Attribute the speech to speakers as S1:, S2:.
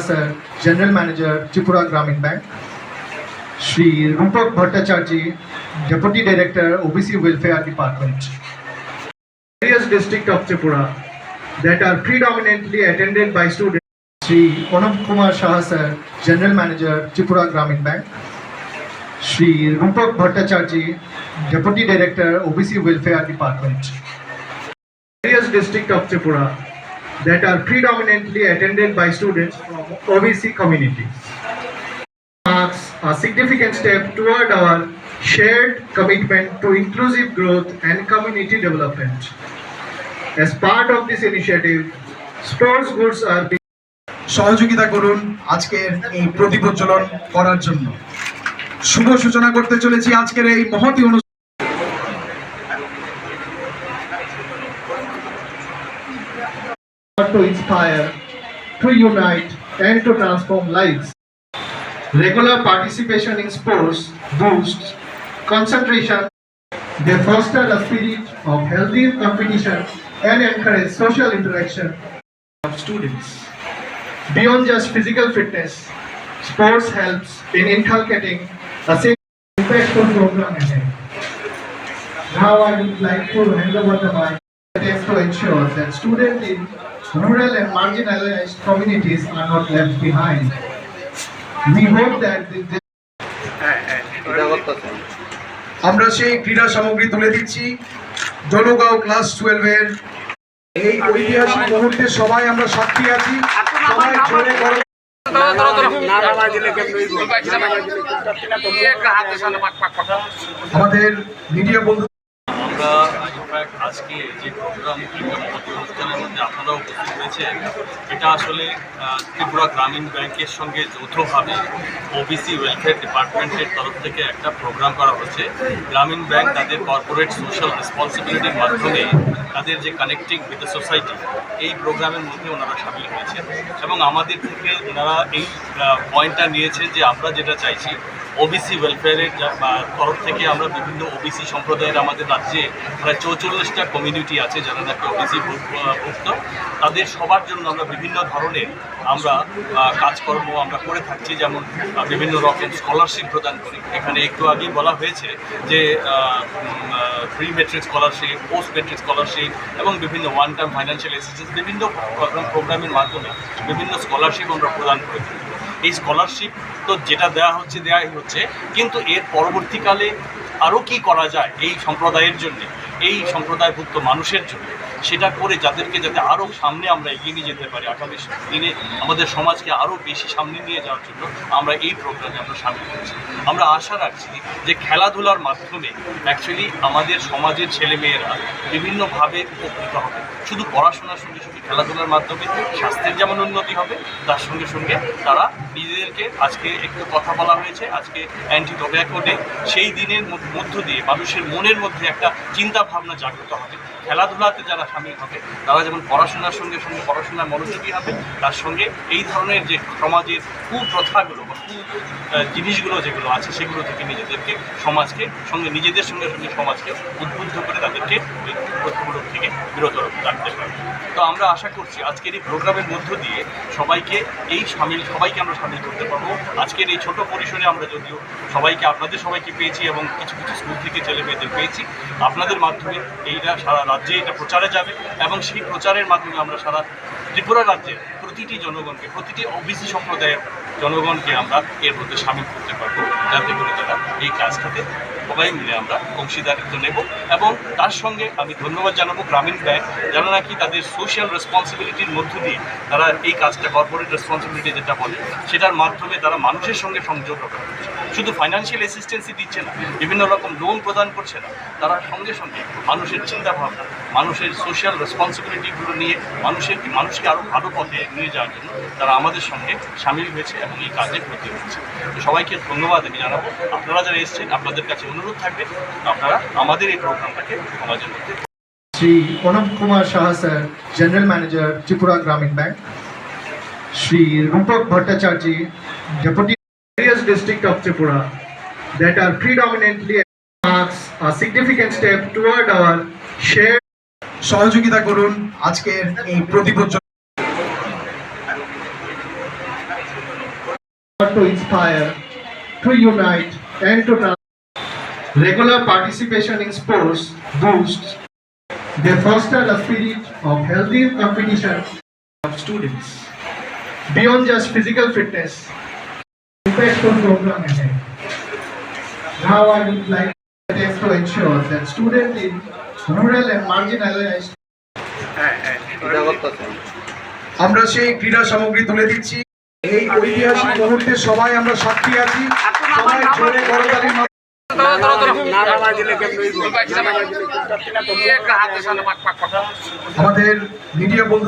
S1: Sir, General Manager, Tripura Gramin Bank. Shri Rupak Bhattacharji, Deputy Director, OBC Welfare Department. Various districts of Tripura that are predominantly attended by students. Shri Onam Kumar Shah sir, General Manager, Tripura Gramin Bank. Shri Rupak Bhattacharji, Deputy Director, OBC Welfare Department. Various districts of Tripura that are predominantly attended by students from OBC community. Marks a significant step toward our shared commitment to inclusive growth and community development. As part of this initiative, sports goods are being
S2: সহযোগিতা করুন আজকের এই প্রদীপ প্রজ্বলন করার জন্য শুভ সূচনা করতে চলেছি আজকের এই মহতি অনুষ্ঠান
S1: to inspire, to unite, and to transform lives. Regular participation in sports boosts concentration. They foster a spirit of healthy competition and encourage social interaction of students. Beyond just physical fitness, sports helps in inculcating a safe, impactful program ahead. Now I would like to hand over the mic to ensure that students in rural and marginalized communities are not left behind. We hope that this
S2: আমরা সেই ক্রীড়া সামগ্রী তুলে দিচ্ছি জনগাঁও class টুয়েলভের এই ঐতিহাসিক মুহূর্তে সবাই আমরা সাক্ষী আছি আমাদের মিডিয়া বন্ধু
S3: আমরা ইনফ্যাক্ট আজকে যে প্রোগ্রাম মহতি অনুষ্ঠানের মধ্যে আপনারাও উপস্থিত হয়েছেন, এটা আসলে ত্রিপুরা গ্রামীণ ব্যাংকের সঙ্গে যৌথভাবে ওবিসি ওয়েলফেয়ার ডিপার্টমেন্টের তরফ থেকে একটা প্রোগ্রাম করা হচ্ছে। গ্রামীণ ব্যাংক তাদের কর্পোরেট সোশ্যাল রেসপন্সিবিলিটির মাধ্যমে তাদের যে কানেক্টিং উইথ দ্য সোসাইটি এই প্রোগ্রামের মধ্যে ওনারা সামিল হয়েছেন এবং আমাদের থেকে ওনারা এই পয়েন্টটা নিয়েছেন যে আমরা যেটা চাইছি ওবিসি ওয়েলফেয়ারের তরফ থেকে আমরা বিভিন্ন ওবিসি সম্প্রদায়ের আমাদের রাজ্যে প্রায় চৌচল্লিশটা কমিউনিটি আছে যারা নাকি ওবিসি ভুক্ত। তাদের সবার জন্য আমরা বিভিন্ন ধরনের আমরা কাজকর্ম আমরা করে থাকছি। যেমন বিভিন্ন রকম স্কলারশিপ প্রদান করি। এখানে একটু আগেই বলা হয়েছে যে pre matric scholarship post matric scholarship এবং বিভিন্ন ওয়ান টাইম ফাইন্যান্সিয়াল অ্যাসিস্ট্যান্স বিভিন্ন প্রোগ্রামের মাধ্যমে বিভিন্ন স্কলারশিপ আমরা প্রদান করে থাকি। এই স্কলারশিপ তো যেটা দেওয়া হচ্ছে দেওয়াই হচ্ছে, কিন্তু এর পরবর্তীকালে আরও কি করা যায় এই সম্প্রদায়ের জন্য, এই সম্প্রদায়ভুক্ত মানুষের জন্য সেটা করে যাদেরকে যাতে আরও সামনে আমরা এগিয়ে নিয়ে যেতে পারি আগামী দিনে আমাদের সমাজকে আরও বেশি সামনে নিয়ে যাওয়ার জন্য আমরা এই প্রোগ্রামে আমরা সামিল হচ্ছি আমরা আশা রাখছি যে খেলাধুলার মাধ্যমে অ্যাকচুয়ালি আমাদের সমাজের ছেলেমেয়েরা বিভিন্নভাবে উপকৃত হবে। শুধু পড়াশোনার সঙ্গে সঙ্গে খেলাধুলার মাধ্যমে, স্বাস্থ্যের যেমন উন্নতি হবে, তার সঙ্গে সঙ্গে তারা নিজেদেরকে আজকে একটু কথা বলা হয়েছে, আজকে অ্যান্টি টোব্যাকো ডে সেই দিনের মধ্য দিয়ে মানুষের মনের মধ্যে একটা চিন্তা ভাবনা জাগ্রত হবে। খেলাধুলাতে যারা সামিল হবে। তারা যেমন পড়াশোনার সঙ্গে সঙ্গে পড়াশোনার মনোযোগী হবে, তার সঙ্গে এই ধরনের যে সমাজের কুপ্রথাগুলো বা কু জিনিসগুলো যেগুলো আছে, সেগুলো থেকে নিজেদেরকে সমাজকে সঙ্গে, নিজেদের সঙ্গে সঙ্গে সমাজকে উদ্বুদ্ধ করে তাদেরকে ওই কুপ্রথাগুলো থেকে বিরত রাখতে পারবে। তো আমরা আশা করছি আজকের এই প্রোগ্রামের মধ্য দিয়ে সবাইকে এই সামিল, সবাইকে আমরা সামিল করতে পারব। আজকের এই ছোট পরিসরে আমরা যদিও সবাইকে, আপনাদের সবাইকে পেয়েছি এবং কিছু কিছু স্কুল থেকে ছেলে মেয়েদের পেয়েছি। আপনাদের মাধ্যমে এইটা সারা রাজ্যে এটা প্রচারে যাবে এবং সেই প্রচারের মাধ্যমে আমরা সারা ত্রিপুরা রাজ্যের প্রতিটি জনগণকে, প্রতিটি ওবিসি সম্প্রদায়ের জনগণকে আমরা এর মধ্যে সামিল করতে পারব। যাতে করে তারা এই কাজটাতে সবাই মিলে আমরা অংশীদারিত্ব নেব এবং তার সঙ্গে আমি ধন্যবাদ জানাব গ্রামীণ ব্যাংক। যারা নাকি তাদের সোশ্যাল রেসপন্সিবিলিটির মধ্য দিয়ে তারা এই কাজটা কর্পোরেট রেসপন্সিবিলিটি যেটা বলে, সেটার মাধ্যমে তারা মানুষের সঙ্গে সংযোগ রক্ষা করছে। শুধু ফাইন্যান্সিয়াল অ্যাসিস্ট্যান্সই দিচ্ছে না বিভিন্ন রকম লোন প্রদান করছে না তারা সঙ্গে সঙ্গে মানুষের চিন্তাভাবনা মানুষের সোশ্যাল রেসপন্সিবিলিটিগুলো নিয়ে মানুষের মানুষকে আরও ভালো পথে নিয়ে যাওয়ার জন্য তারা আমাদের সঙ্গে সামিল হয়েছে এবং এই কাজে ভর্তি হয়েছে তো সবাইকে ধন্যবাদ আমি জানাব আপনারা যারা এসেছেন আপনাদের কাছে অনুরোধ থাকবে আপনারা আমাদের এই প্রোগ্রামটাকে সমাজের মধ্যে
S1: Shri Onam Kumar Shah sir, General Manager, Tripura Gramin Bank. Shri Rupak Bhattacharji, Deputy various district of Tripura that are predominantly marks a significant step toward our shared
S2: সহযোগিতা করুন আজকের এই প্রজ্বলন
S1: to inspire, to unite, and to regular participation in sports boosts. They foster a spirit of healthy competition of students. Beyond just physical fitness, impactful program ahead. Now I would like to ensure that students in rural and marginalized
S2: আমরা সেই ক্রীড়া সামগ্রী তুলে দিচ্ছি এই ঐতিহাসিক মুহূর্তে সবাই আমরা সাক্ষী আছি সবাই জোরে করতালি আমাদের মিডিয়া বন্ধু